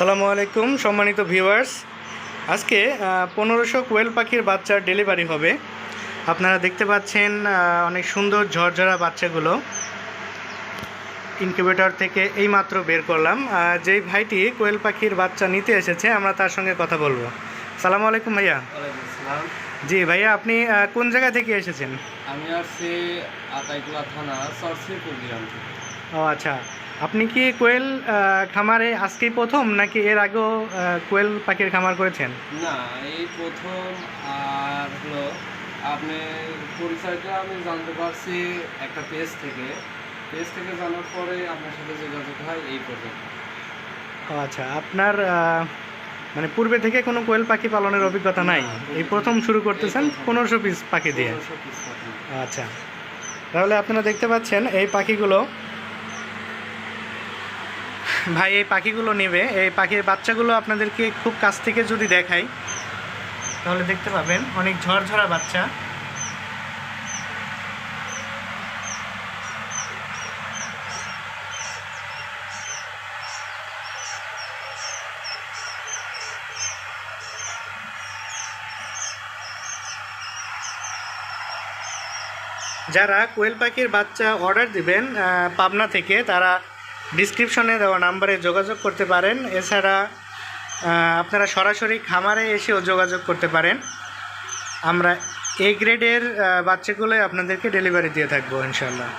আসসালামু আলাইকুম, সম্মানিত ভিউয়ার্স। আজকে পনেরোশো কোয়েল পাখির বাচ্চার ডেলিভারি হবে। আপনারা দেখতে পাচ্ছেন অনেক সুন্দর ঝরঝরা বাচ্চাগুলো। ইনকিউবেটর থেকে এই মাত্র বের করলাম। যেই ভাইটি কোয়েল পাখির বাচ্চা নিতে এসেছে, আমরা তার সঙ্গে কথা বলব। সালামু আলাইকুম ভাইয়া। জি ভাইয়া আপনি কোন জায়গা থেকে এসেছেন? আমি আসছি আতাইকুলা থানা সরসিপুর গ্রাম ও আচ্ছা। আপনি কি কোয়েল খামারে আজকেই প্রথম নাকি এর আগেও কোয়েল পাখির খামার করেছেন? না এই প্রথম আর হলো আপনি পরিচয়টা আমি জানতে পারছি একটা পেজ থেকে। পেজ থেকে জানার পরে আপনার সাথে যোগাযোগ হয় এই পর্যন্ত আচ্ছা। আপনার মানে পূর্বে থেকে কোনো কোয়েল পাখি পালনের অভিজ্ঞতা নাই। এই প্রথম শুরু করতেছেন পনেরোশো পিস পাখি দিয়ে। আচ্ছা। তাহলে আপনারা দেখতে পাচ্ছেন এই পাখিগুলো। ভাই, এই পাখিগুলো নেবে। এই পাখির বাচ্চাগুলো আপনাদেরকে খুব কাছ থেকে যদি দেখাই, তাহলে দেখতে পাবেন অনেক ঝরঝরা বাচ্চা। যারা কোয়েল পাখির বাচ্চা অর্ডার দিবেন পাবনা থেকে, তারা ডিসক্রিপশনে দেওয়া নাম্বারে যোগাযোগ করতে পারেন। এছাড়া আপনারা সরাসরি খামারে এসেও যোগাযোগ করতে পারেন। আমরা এ গ্রেডের বাচ্চাগুলোই আপনাদেরকে ডেলিভারি দিয়ে থাকব ইনশাল্লাহ